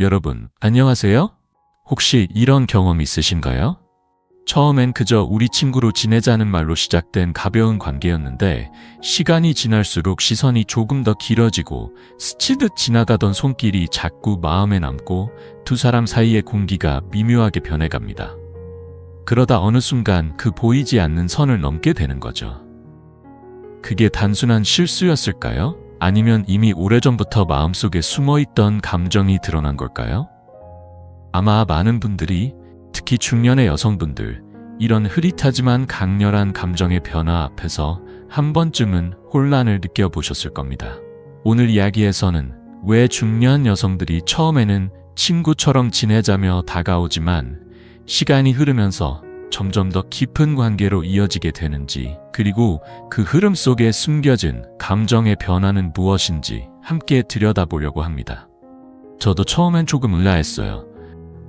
여러분, 안녕하세요? 혹시 이런 경험 있으신가요? 처음엔 그저 우리 친구로 지내자는 말로 시작된 가벼운 관계였는데 시간이 지날수록 시선이 조금 더 길어지고 스치듯 지나가던 손길이 자꾸 마음에 남고 두 사람 사이의 공기가 미묘하게 변해갑니다. 그러다 어느 순간 그 보이지 않는 선을 넘게 되는 거죠. 그게 단순한 실수였을까요? 아니면 이미 오래전부터 마음속에 숨어있던 감정이 드러난 걸까요? 아마 많은 분들이 특히 중년의 여성분들 이런 흐릿하지만 강렬한 감정의 변화 앞에서 한 번쯤은 혼란을 느껴보셨을 겁니다. 오늘 이야기에서는 왜 중년 여성들이 처음에는 친구처럼 지내자며 다가오지만 시간이 흐르면서 점점 더 깊은 관계로 이어지게 되는지, 그리고 그 흐름 속에 숨겨진 감정의 변화는 무엇인지 함께 들여다보려고 합니다. 저도 처음엔 조금 의아했어요.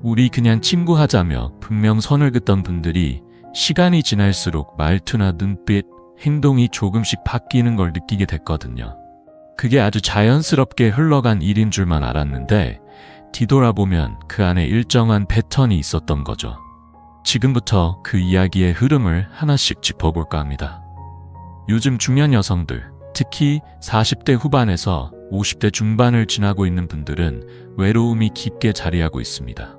우리 그냥 친구 하자며 분명 선을 긋던 분들이 시간이 지날수록 말투나 눈빛, 행동이 조금씩 바뀌는 걸 느끼게 됐거든요. 그게 아주 자연스럽게 흘러간 일인 줄만 알았는데 뒤돌아보면 그 안에 일정한 패턴이 있었던 거죠. 지금부터 그 이야기의 흐름을 하나씩 짚어볼까 합니다. 요즘 중년 여성들, 특히 40대 후반에서 50대 중반을 지나고 있는 분들은 외로움이 깊게 자리하고 있습니다.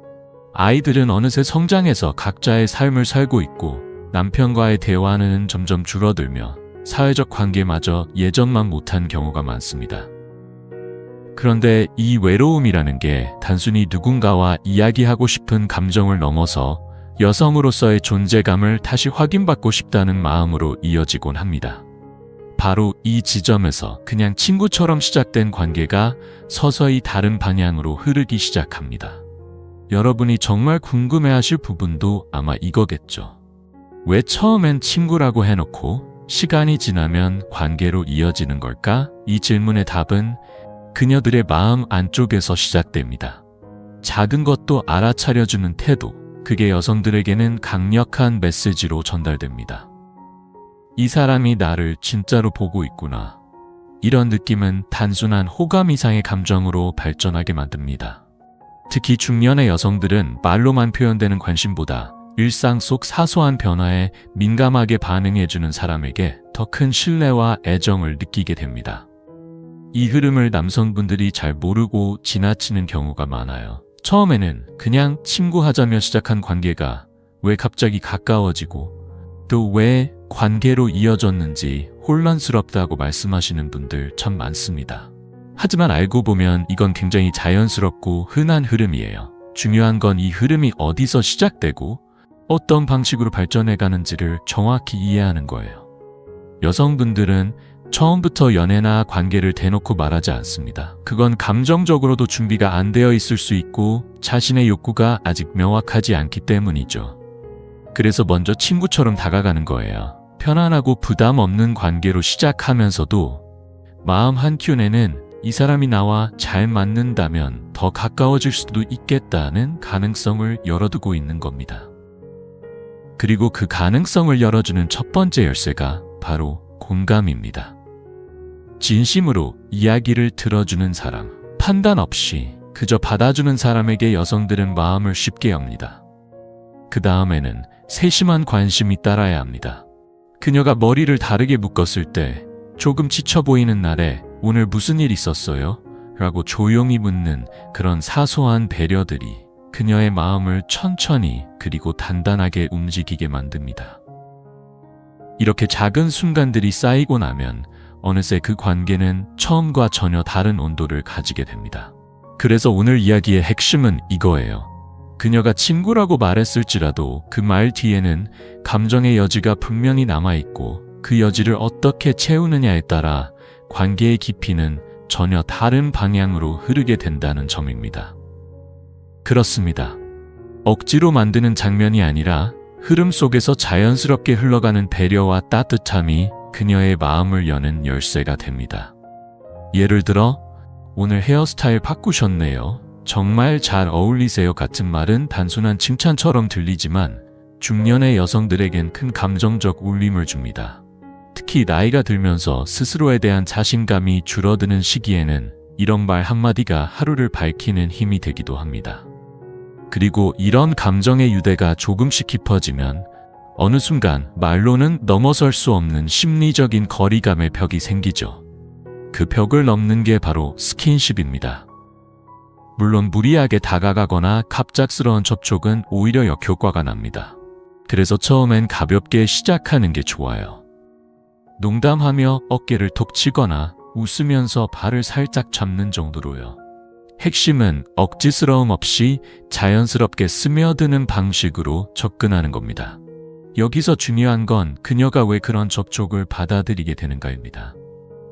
아이들은 어느새 성장해서 각자의 삶을 살고 있고 남편과의 대화는 점점 줄어들며 사회적 관계마저 예전만 못한 경우가 많습니다. 그런데 이 외로움이라는 게 단순히 누군가와 이야기하고 싶은 감정을 넘어서 여성으로서의 존재감을 다시 확인받고 싶다는 마음으로 이어지곤 합니다. 바로 이 지점에서 그냥 친구처럼 시작된 관계가 서서히 다른 방향으로 흐르기 시작합니다. 여러분이 정말 궁금해하실 부분도 아마 이거겠죠. 왜 처음엔 친구라고 해놓고 시간이 지나면 관계로 이어지는 걸까? 이 질문의 답은 그녀들의 마음 안쪽에서 시작됩니다. 작은 것도 알아차려주는 태도, 그게 여성들에게는 강력한 메시지로 전달됩니다. 이 사람이 나를 진짜로 보고 있구나. 이런 느낌은 단순한 호감 이상의 감정으로 발전하게 만듭니다. 특히 중년의 여성들은 말로만 표현되는 관심보다 일상 속 사소한 변화에 민감하게 반응해주는 사람에게 더 큰 신뢰와 애정을 느끼게 됩니다. 이 흐름을 남성분들이 잘 모르고 지나치는 경우가 많아요. 처음에는 그냥 친구하자며 시작한 관계가 왜 갑자기 가까워지고 또 왜 관계로 이어졌는지 혼란스럽다고 말씀하시는 분들 참 많습니다. 하지만 알고 보면 이건 굉장히 자연스럽고 흔한 흐름이에요. 중요한 건 이 흐름이 어디서 시작되고 어떤 방식으로 발전해 가는지를 정확히 이해하는 거예요. 여성분들은 처음부터 연애나 관계를 대놓고 말하지 않습니다. 그건 감정적으로도 준비가 안 되어 있을 수 있고 자신의 욕구가 아직 명확하지 않기 때문이죠. 그래서 먼저 친구처럼 다가가는 거예요. 편안하고 부담 없는 관계로 시작하면서도 마음 한켠에는 이 사람이 나와 잘 맞는다면 더 가까워질 수도 있겠다는 가능성을 열어두고 있는 겁니다. 그리고 그 가능성을 열어주는 첫 번째 열쇠가 바로 공감입니다. 진심으로 이야기를 들어주는 사람, 판단 없이 그저 받아주는 사람에게 여성들은 마음을 쉽게 엽니다. 그 다음에는 세심한 관심이 따라야 합니다. 그녀가 머리를 다르게 묶었을 때 조금 지쳐 보이는 날에 오늘 무슨 일 있었어요? 라고 조용히 묻는 그런 사소한 배려들이 그녀의 마음을 천천히 그리고 단단하게 움직이게 만듭니다. 이렇게 작은 순간들이 쌓이고 나면 어느새 그 관계는 처음과 전혀 다른 온도를 가지게 됩니다. 그래서 오늘 이야기의 핵심은 이거예요. 그녀가 친구라고 말했을지라도 그 말 뒤에는 감정의 여지가 분명히 남아있고 그 여지를 어떻게 채우느냐에 따라 관계의 깊이는 전혀 다른 방향으로 흐르게 된다는 점입니다. 그렇습니다. 억지로 만드는 장면이 아니라 흐름 속에서 자연스럽게 흘러가는 배려와 따뜻함이 그녀의 마음을 여는 열쇠가 됩니다. 예를 들어, 오늘 헤어스타일 바꾸셨네요. 정말 잘 어울리세요 같은 말은 단순한 칭찬처럼 들리지만 중년의 여성들에겐 큰 감정적 울림을 줍니다. 특히 나이가 들면서 스스로에 대한 자신감이 줄어드는 시기에는 이런 말 한마디가 하루를 밝히는 힘이 되기도 합니다. 그리고 이런 감정의 유대가 조금씩 깊어지면 어느 순간 말로는 넘어설 수 없는 심리적인 거리감의 벽이 생기죠. 그 벽을 넘는 게 바로 스킨십입니다. 물론 무리하게 다가가거나 갑작스러운 접촉은 오히려 역효과가 납니다. 그래서 처음엔 가볍게 시작하는 게 좋아요. 농담하며 어깨를 톡 치거나 웃으면서 발을 살짝 잡는 정도로요. 핵심은 억지스러움 없이 자연스럽게 스며드는 방식으로 접근하는 겁니다. 여기서 중요한 건 그녀가 왜 그런 접촉을 받아들이게 되는가입니다.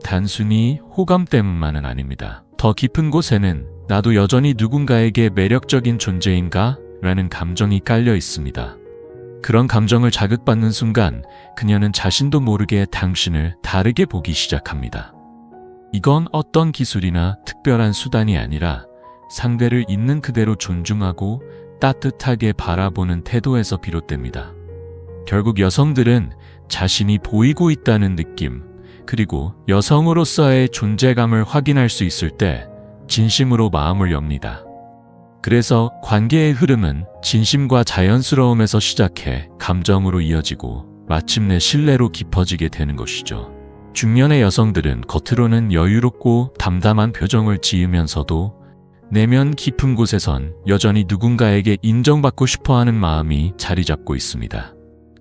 단순히 호감 때문만은 아닙니다. 더 깊은 곳에는 나도 여전히 누군가에게 매력적인 존재인가? 라는 감정이 깔려 있습니다. 그런 감정을 자극받는 순간 그녀는 자신도 모르게 당신을 다르게 보기 시작합니다. 이건 어떤 기술이나 특별한 수단이 아니라 상대를 있는 그대로 존중하고 따뜻하게 바라보는 태도에서 비롯됩니다. 결국 여성들은 자신이 보이고 있다는 느낌, 그리고 여성으로서의 존재감을 확인할 수 있을 때 진심으로 마음을 엽니다. 그래서 관계의 흐름은 진심과 자연스러움에서 시작해 감정으로 이어지고 마침내 신뢰로 깊어지게 되는 것이죠. 중년의 여성들은 겉으로는 여유롭고 담담한 표정을 지으면서도 내면 깊은 곳에선 여전히 누군가에게 인정받고 싶어 하는 마음이 자리 잡고 있습니다.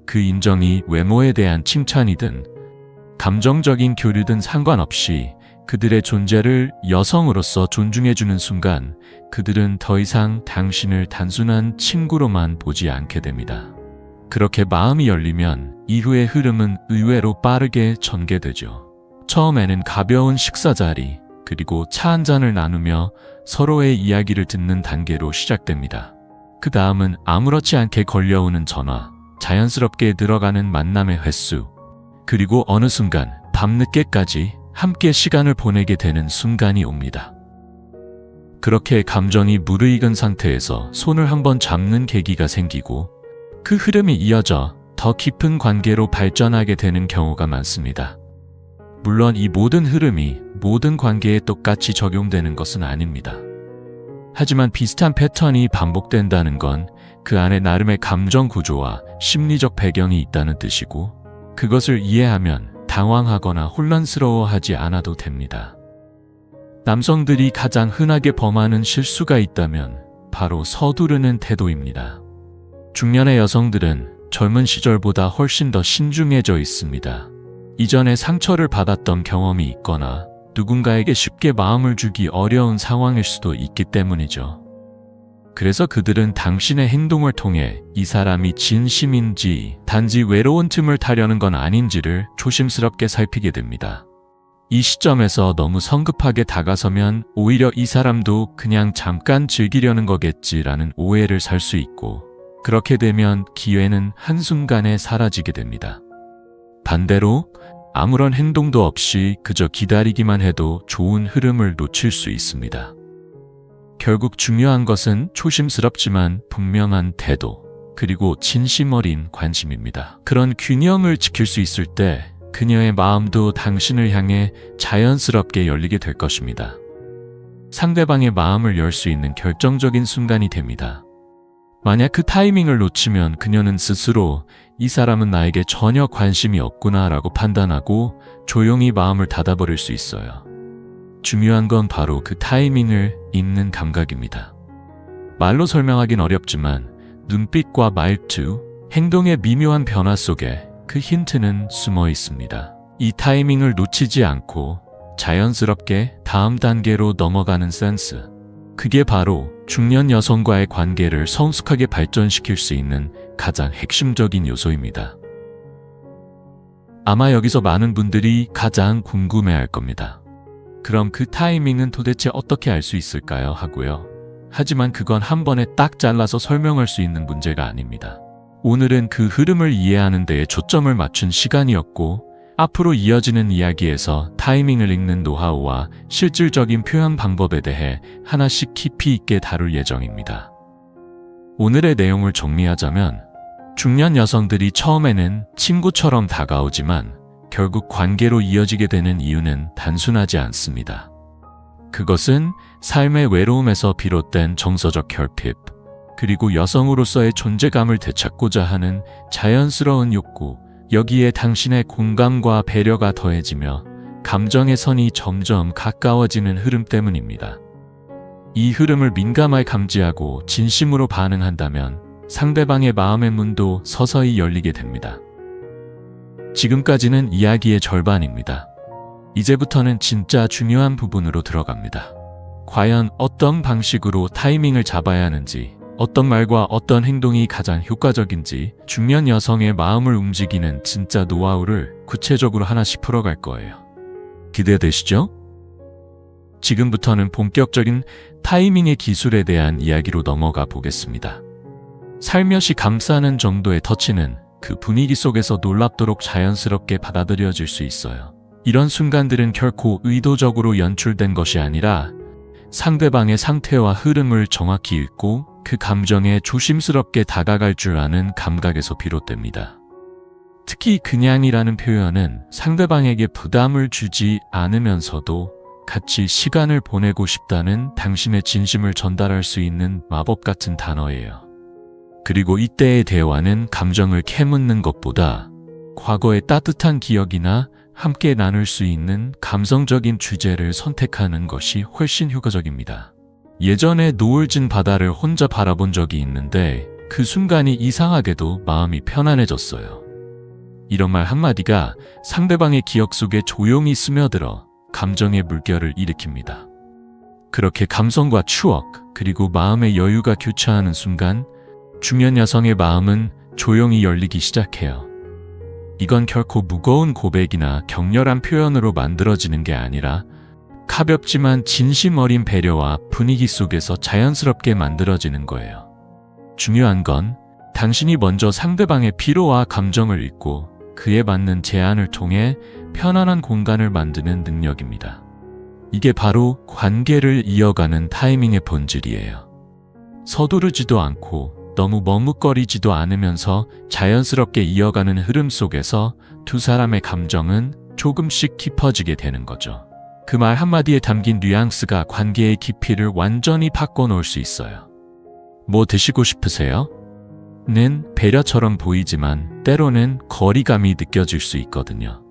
그 인정이 외모에 대한 칭찬이든 감정적인 교류든 상관없이 그들의 존재를 여성으로서 존중해주는 순간 그들은 더 이상 당신을 단순한 친구로만 보지 않게 됩니다. 그렇게 마음이 열리면 이후의 흐름은 의외로 빠르게 전개되죠. 처음에는 가벼운 식사 자리, 그리고 차 한 잔을 나누며 서로의 이야기를 듣는 단계로 시작됩니다. 그 다음은 아무렇지 않게 걸려오는 전화, 자연스럽게 늘어가는 만남의 횟수, 그리고 어느 순간 밤늦게까지 함께 시간을 보내게 되는 순간이 옵니다. 그렇게 감정이 무르익은 상태에서 손을 한번 잡는 계기가 생기고 그 흐름이 이어져 더 깊은 관계로 발전하게 되는 경우가 많습니다. 물론 이 모든 흐름이 모든 관계에 똑같이 적용되는 것은 아닙니다. 하지만 비슷한 패턴이 반복된다는 건 그 안에 나름의 감정 구조와 심리적 배경이 있다는 뜻이고 그것을 이해하면 당황하거나 혼란스러워하지 않아도 됩니다. 남성들이 가장 흔하게 범하는 실수가 있다면 바로 서두르는 태도입니다. 중년의 여성들은 젊은 시절보다 훨씬 더 신중해져 있습니다. 이전에 상처를 받았던 경험이 있거나 누군가에게 쉽게 마음을 주기 어려운 상황일 수도 있기 때문이죠. 그래서 그들은 당신의 행동을 통해 이 사람이 진심인지 단지 외로운 틈을 타려는 건 아닌지를 조심스럽게 살피게 됩니다. 이 시점에서 너무 성급하게 다가서면 오히려 이 사람도 그냥 잠깐 즐기려는 거겠지라는 오해를 살 수 있고 그렇게 되면 기회는 한순간에 사라지게 됩니다. 반대로 아무런 행동도 없이 그저 기다리기만 해도 좋은 흐름을 놓칠 수 있습니다. 결국 중요한 것은 조심스럽지만 분명한 태도, 그리고 진심 어린 관심입니다. 그런 균형을 지킬 수 있을 때 그녀의 마음도 당신을 향해 자연스럽게 열리게 될 것입니다. 상대방의 마음을 열 수 있는 결정적인 순간이 됩니다. 만약 그 타이밍을 놓치면 그녀는 스스로 이 사람은 나에게 전혀 관심이 없구나 라고 판단하고 조용히 마음을 닫아버릴 수 있어요. 중요한 건 바로 그 타이밍을 읽는 감각입니다. 말로 설명하긴 어렵지만 눈빛과 말투, 행동의 미묘한 변화 속에 그 힌트는 숨어 있습니다. 이 타이밍을 놓치지 않고 자연스럽게 다음 단계로 넘어가는 센스. 그게 바로 중년 여성과의 관계를 성숙하게 발전시킬 수 있는 가장 핵심적인 요소입니다. 아마 여기서 많은 분들이 가장 궁금해 할 겁니다. 그럼 그 타이밍은 도대체 어떻게 알 수 있을까요? 하고요. 하지만 그건 한 번에 딱 잘라서 설명할 수 있는 문제가 아닙니다. 오늘은 그 흐름을 이해하는 데에 초점을 맞춘 시간이었고, 앞으로 이어지는 이야기에서 타이밍을 읽는 노하우와 실질적인 표현 방법에 대해 하나씩 깊이 있게 다룰 예정입니다. 오늘의 내용을 정리하자면, 중년 여성들이 처음에는 친구처럼 다가오지만 결국 관계로 이어지게 되는 이유는 단순하지 않습니다. 그것은 삶의 외로움에서 비롯된 정서적 결핍, 그리고 여성으로서의 존재감을 되찾고자 하는 자연스러운 욕구, 여기에 당신의 공감과 배려가 더해지며 감정의 선이 점점 가까워지는 흐름 때문입니다. 이 흐름을 민감하게 감지하고 진심으로 반응한다면 상대방의 마음의 문도 서서히 열리게 됩니다. 지금까지는 이야기의 절반입니다. 이제부터는 진짜 중요한 부분으로 들어갑니다. 과연 어떤 방식으로 타이밍을 잡아야 하는지, 어떤 말과 어떤 행동이 가장 효과적인지 중년 여성의 마음을 움직이는 진짜 노하우를 구체적으로 하나씩 풀어갈 거예요. 기대되시죠? 지금부터는 본격적인 타이밍의 기술에 대한 이야기로 넘어가 보겠습니다. 살며시 감싸는 정도의 터치는 그 분위기 속에서 놀랍도록 자연스럽게 받아들여질 수 있어요. 이런 순간들은 결코 의도적으로 연출된 것이 아니라 상대방의 상태와 흐름을 정확히 읽고 그 감정에 조심스럽게 다가갈 줄 아는 감각에서 비롯됩니다. 특히 그냥이라는 표현은 상대방에게 부담을 주지 않으면서도 같이 시간을 보내고 싶다는 당신의 진심을 전달할 수 있는 마법 같은 단어예요. 그리고 이때의 대화는 감정을 캐묻는 것보다 과거의 따뜻한 기억이나 함께 나눌 수 있는 감성적인 주제를 선택하는 것이 훨씬 효과적입니다. 예전에 노을진 바다를 혼자 바라본 적이 있는데 그 순간이 이상하게도 마음이 편안해졌어요. 이런 말 한마디가 상대방의 기억 속에 조용히 스며들어 감정의 물결을 일으킵니다. 그렇게 감성과 추억, 그리고 마음의 여유가 교차하는 순간 중년 여성의 마음은 조용히 열리기 시작해요. 이건 결코 무거운 고백이나 격렬한 표현으로 만들어지는 게 아니라 가볍지만 진심 어린 배려와 분위기 속에서 자연스럽게 만들어지는 거예요. 중요한 건 당신이 먼저 상대방의 피로와 감정을 읽고 그에 맞는 제안을 통해 편안한 공간을 만드는 능력입니다. 이게 바로 관계를 이어가는 타이밍의 본질이에요. 서두르지도 않고 너무 머뭇거리지도 않으면서 자연스럽게 이어가는 흐름 속에서 두 사람의 감정은 조금씩 깊어지게 되는 거죠. 그 말 한마디에 담긴 뉘앙스가 관계의 깊이를 완전히 바꿔놓을 수 있어요. 뭐 드시고 싶으세요? 는 배려처럼 보이지만 때로는 거리감이 느껴질 수 있거든요.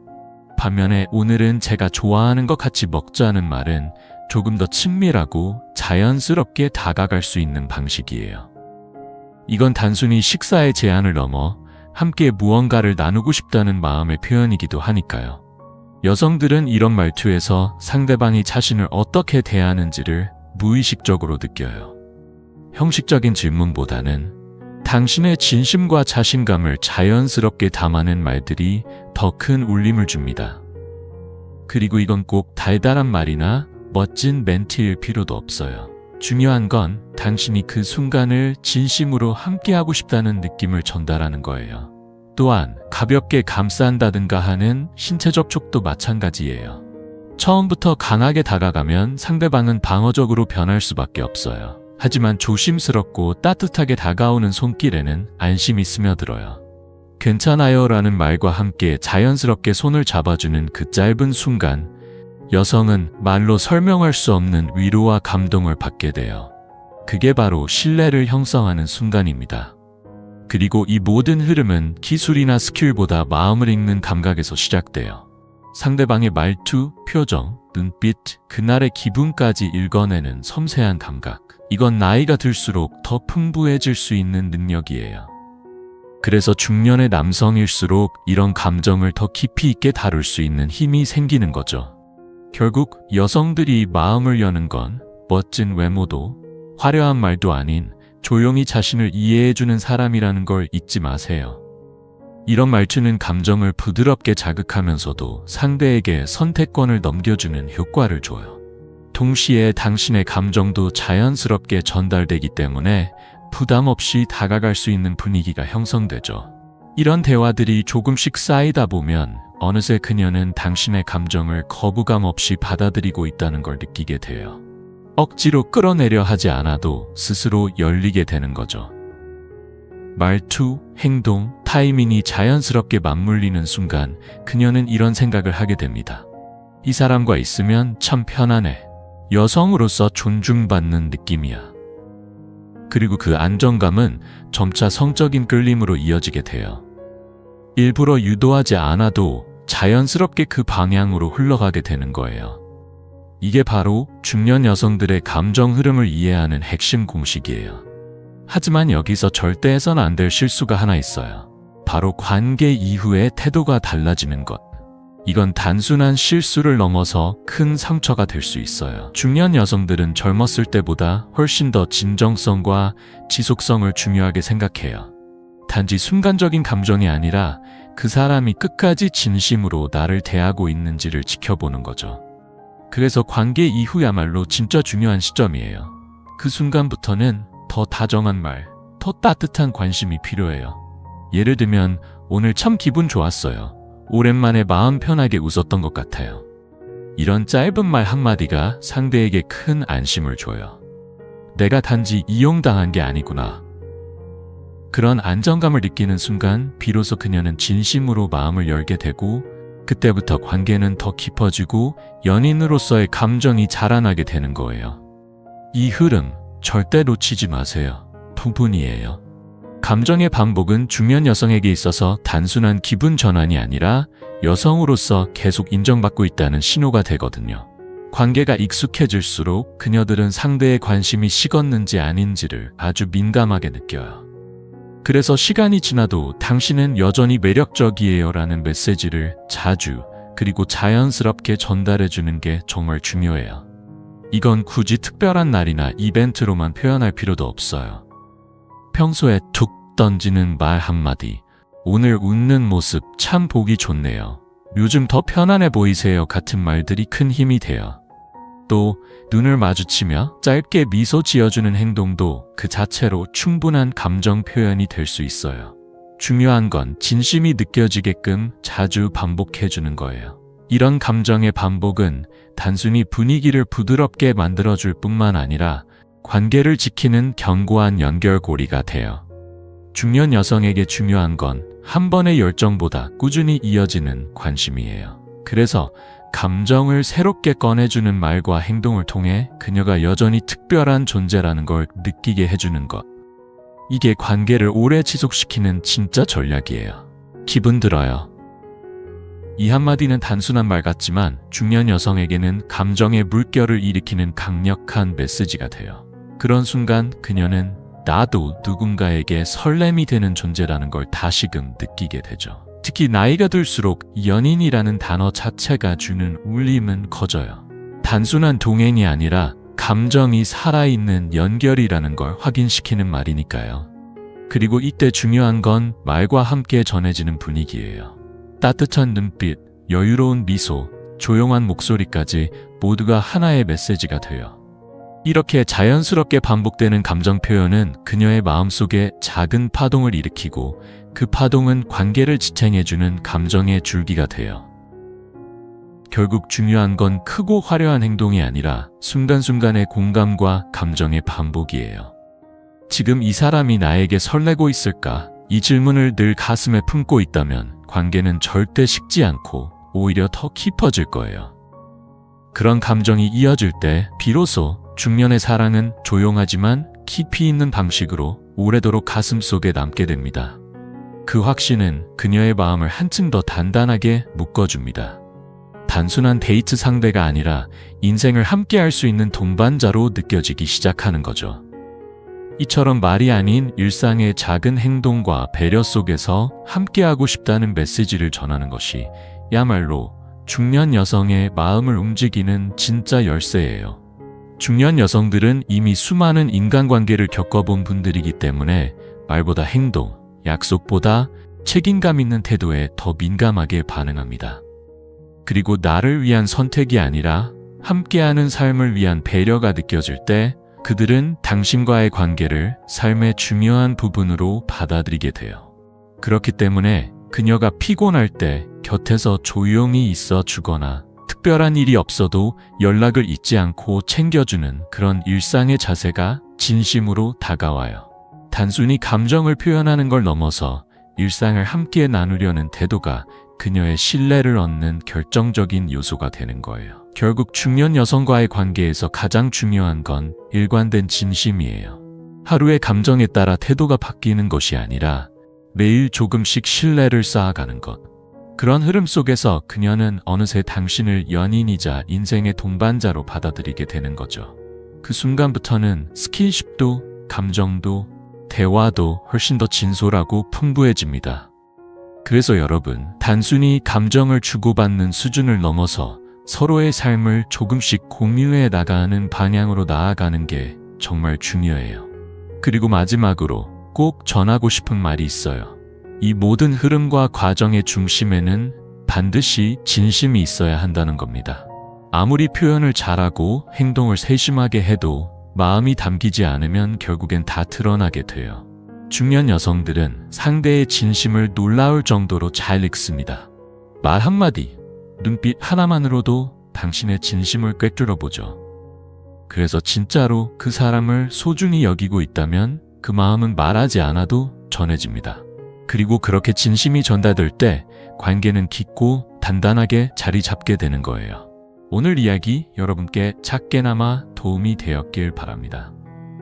반면에 오늘은 제가 좋아하는 것 같이 먹자는 말은 조금 더 친밀하고 자연스럽게 다가갈 수 있는 방식이에요. 이건 단순히 식사의 제안을 넘어 함께 무언가를 나누고 싶다는 마음의 표현이기도 하니까요. 여성들은 이런 말투에서 상대방이 자신을 어떻게 대하는지를 무의식적으로 느껴요. 형식적인 질문보다는 당신의 진심과 자신감을 자연스럽게 담아낸 말들이 더 큰 울림을 줍니다. 그리고 이건 꼭 달달한 말이나 멋진 멘트일 필요도 없어요. 중요한 건 당신이 그 순간을 진심으로 함께하고 싶다는 느낌을 전달하는 거예요. 또한 가볍게 감싼다든가 하는 신체 접촉도 마찬가지예요. 처음부터 강하게 다가가면 상대방은 방어적으로 변할 수밖에 없어요. 하지만 조심스럽고 따뜻하게 다가오는 손길에는 안심이 스며들어요. 괜찮아요 라는 말과 함께 자연스럽게 손을 잡아주는 그 짧은 순간 여성은 말로 설명할 수 없는 위로와 감동을 받게 돼요. 그게 바로 신뢰를 형성하는 순간입니다. 그리고 이 모든 흐름은 기술이나 스킬보다 마음을 읽는 감각에서 시작돼요. 상대방의 말투, 표정, 눈빛, 그날의 기분까지 읽어내는 섬세한 감각. 이건 나이가 들수록 더 풍부해질 수 있는 능력이에요. 그래서 중년의 남성일수록 이런 감정을 더 깊이 있게 다룰 수 있는 힘이 생기는 거죠. 결국 여성들이 마음을 여는 건 멋진 외모도 화려한 말도 아닌 조용히 자신을 이해해주는 사람이라는 걸 잊지 마세요. 이런 말투는 감정을 부드럽게 자극하면서도 상대에게 선택권을 넘겨주는 효과를 줘요. 동시에 당신의 감정도 자연스럽게 전달되기 때문에 부담 없이 다가갈 수 있는 분위기가 형성되죠. 이런 대화들이 조금씩 쌓이다 보면 어느새 그녀는 당신의 감정을 거부감 없이 받아들이고 있다는 걸 느끼게 돼요. 억지로 끌어내려 하지 않아도 스스로 열리게 되는 거죠. 말투, 행동, 타이밍이 자연스럽게 맞물리는 순간 그녀는 이런 생각을 하게 됩니다. 이 사람과 있으면 참 편안해. 여성으로서 존중받는 느낌이야. 그리고 그 안정감은 점차 성적인 끌림으로 이어지게 돼요. 일부러 유도하지 않아도 자연스럽게 그 방향으로 흘러가게 되는 거예요. 이게 바로 중년 여성들의 감정 흐름을 이해하는 핵심 공식이에요. 하지만 여기서 절대 해선 안 될 실수가 하나 있어요. 바로 관계 이후의 태도가 달라지는 것. 이건 단순한 실수를 넘어서 큰 상처가 될 수 있어요. 중년 여성들은 젊었을 때보다 훨씬 더 진정성과 지속성을 중요하게 생각해요. 단지 순간적인 감정이 아니라 그 사람이 끝까지 진심으로 나를 대하고 있는지를 지켜보는 거죠. 그래서 관계 이후야말로 진짜 중요한 시점이에요. 그 순간부터는 더 다정한 말, 더 따뜻한 관심이 필요해요. 예를 들면, 오늘 참 기분 좋았어요. 오랜만에 마음 편하게 웃었던 것 같아요. 이런 짧은 말 한마디가 상대에게 큰 안심을 줘요. 내가 단지 이용당한 게 아니구나. 그런 안정감을 느끼는 순간 비로소 그녀는 진심으로 마음을 열게 되고 그때부터 관계는 더 깊어지고 연인으로서의 감정이 자라나게 되는 거예요. 이 흐름 절대 놓치지 마세요. 부분이에요. 감정의 반복은 중년 여성에게 있어서 단순한 기분 전환이 아니라 여성으로서 계속 인정받고 있다는 신호가 되거든요. 관계가 익숙해질수록 그녀들은 상대의 관심이 식었는지 아닌지를 아주 민감하게 느껴요. 그래서 시간이 지나도 당신은 여전히 매력적이에요 라는 메시지를 자주 그리고 자연스럽게 전달해 주는 게 정말 중요해요. 이건 굳이 특별한 날이나 이벤트로만 표현할 필요도 없어요. 평소에 툭 던지는 말 한마디. 오늘 웃는 모습 참 보기 좋네요. 요즘 더 편안해 보이세요 같은 말들이 큰 힘이 돼요. 또 눈을 마주치며 짧게 미소 지어주는 행동도 그 자체로 충분한 감정 표현이 될 수 있어요. 중요한 건 진심이 느껴지게끔 자주 반복해주는 거예요. 이런 감정의 반복은 단순히 분위기를 부드럽게 만들어줄 뿐만 아니라 관계를 지키는 견고한 연결고리가 돼요. 중년 여성에게 중요한 건 한 번의 열정보다 꾸준히 이어지는 관심이에요. 그래서 감정을 새롭게 꺼내주는 말과 행동을 통해 그녀가 여전히 특별한 존재라는 걸 느끼게 해주는 것. 이게 관계를 오래 지속시키는 진짜 전략이에요. 기분 들어요. 이 한마디는 단순한 말 같지만 중년 여성에게는 감정의 물결을 일으키는 강력한 메시지가 돼요. 그런 순간 그녀는 나도 누군가에게 설렘이 되는 존재라는 걸 다시금 느끼게 되죠. 특히 나이가 들수록 연인이라는 단어 자체가 주는 울림은 커져요. 단순한 동행이 아니라 감정이 살아있는 연결이라는 걸 확인시키는 말이니까요. 그리고 이때 중요한 건 말과 함께 전해지는 분위기예요. 따뜻한 눈빛, 여유로운 미소, 조용한 목소리까지 모두가 하나의 메시지가 돼요. 이렇게 자연스럽게 반복되는 감정 표현은 그녀의 마음속에 작은 파동을 일으키고 그 파동은 관계를 지탱해주는 감정의 줄기가 돼요. 결국 중요한 건 크고 화려한 행동이 아니라 순간순간의 공감과 감정의 반복이에요. 지금 이 사람이 나에게 설레고 있을까? 이 질문을 늘 가슴에 품고 있다면 관계는 절대 식지 않고 오히려 더 깊어질 거예요. 그런 감정이 이어질 때 비로소 중년의 사랑은 조용하지만 깊이 있는 방식으로 오래도록 가슴 속에 남게 됩니다. 그 확신은 그녀의 마음을 한층 더 단단하게 묶어줍니다. 단순한 데이트 상대가 아니라 인생을 함께 할 수 있는 동반자로 느껴지기 시작하는 거죠. 이처럼 말이 아닌 일상의 작은 행동과 배려 속에서 함께하고 싶다는 메시지를 전하는 것이 야말로 중년 여성의 마음을 움직이는 진짜 열쇠예요. 중년 여성들은 이미 수많은 인간관계를 겪어본 분들이기 때문에 말보다 행동, 약속보다 책임감 있는 태도에 더 민감하게 반응합니다. 그리고 나를 위한 선택이 아니라 함께하는 삶을 위한 배려가 느껴질 때 그들은 당신과의 관계를 삶의 중요한 부분으로 받아들이게 돼요. 그렇기 때문에 그녀가 피곤할 때 곁에서 조용히 있어 주거나 특별한 일이 없어도 연락을 잊지 않고 챙겨주는 그런 일상의 자세가 진심으로 다가와요. 단순히 감정을 표현하는 걸 넘어서 일상을 함께 나누려는 태도가 그녀의 신뢰를 얻는 결정적인 요소가 되는 거예요. 결국 중년 여성과의 관계에서 가장 중요한 건 일관된 진심이에요. 하루의 감정에 따라 태도가 바뀌는 것이 아니라 매일 조금씩 신뢰를 쌓아가는 것. 그런 흐름 속에서 그녀는 어느새 당신을 연인이자 인생의 동반자로 받아들이게 되는 거죠. 그 순간부터는 스킨십도, 감정도, 대화도 훨씬 더 진솔하고 풍부해집니다. 그래서 여러분, 단순히 감정을 주고받는 수준을 넘어서 서로의 삶을 조금씩 공유해 나가는 방향으로 나아가는 게 정말 중요해요. 그리고 마지막으로 꼭 전하고 싶은 말이 있어요. 이 모든 흐름과 과정의 중심에는 반드시 진심이 있어야 한다는 겁니다. 아무리 표현을 잘하고 행동을 세심하게 해도 마음이 담기지 않으면 결국엔 다 드러나게 돼요. 중년 여성들은 상대의 진심을 놀라울 정도로 잘 읽습니다. 말 한마디, 눈빛 하나만으로도 당신의 진심을 꿰뚫어 보죠. 그래서 진짜로 그 사람을 소중히 여기고 있다면 그 마음은 말하지 않아도 전해집니다. 그리고 그렇게 진심이 전달될 때 관계는 깊고 단단하게 자리 잡게 되는 거예요. 오늘 이야기 여러분께 작게나마 도움이 되었길 바랍니다.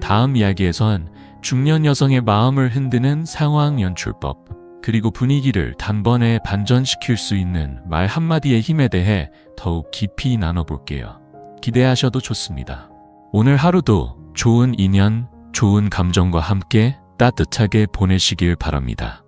다음 이야기에선 중년 여성의 마음을 흔드는 상황 연출법, 그리고 분위기를 단번에 반전시킬 수 있는 말 한마디의 힘에 대해 더욱 깊이 나눠볼게요. 기대하셔도 좋습니다. 오늘 하루도 좋은 인연, 좋은 감정과 함께 따뜻하게 보내시길 바랍니다.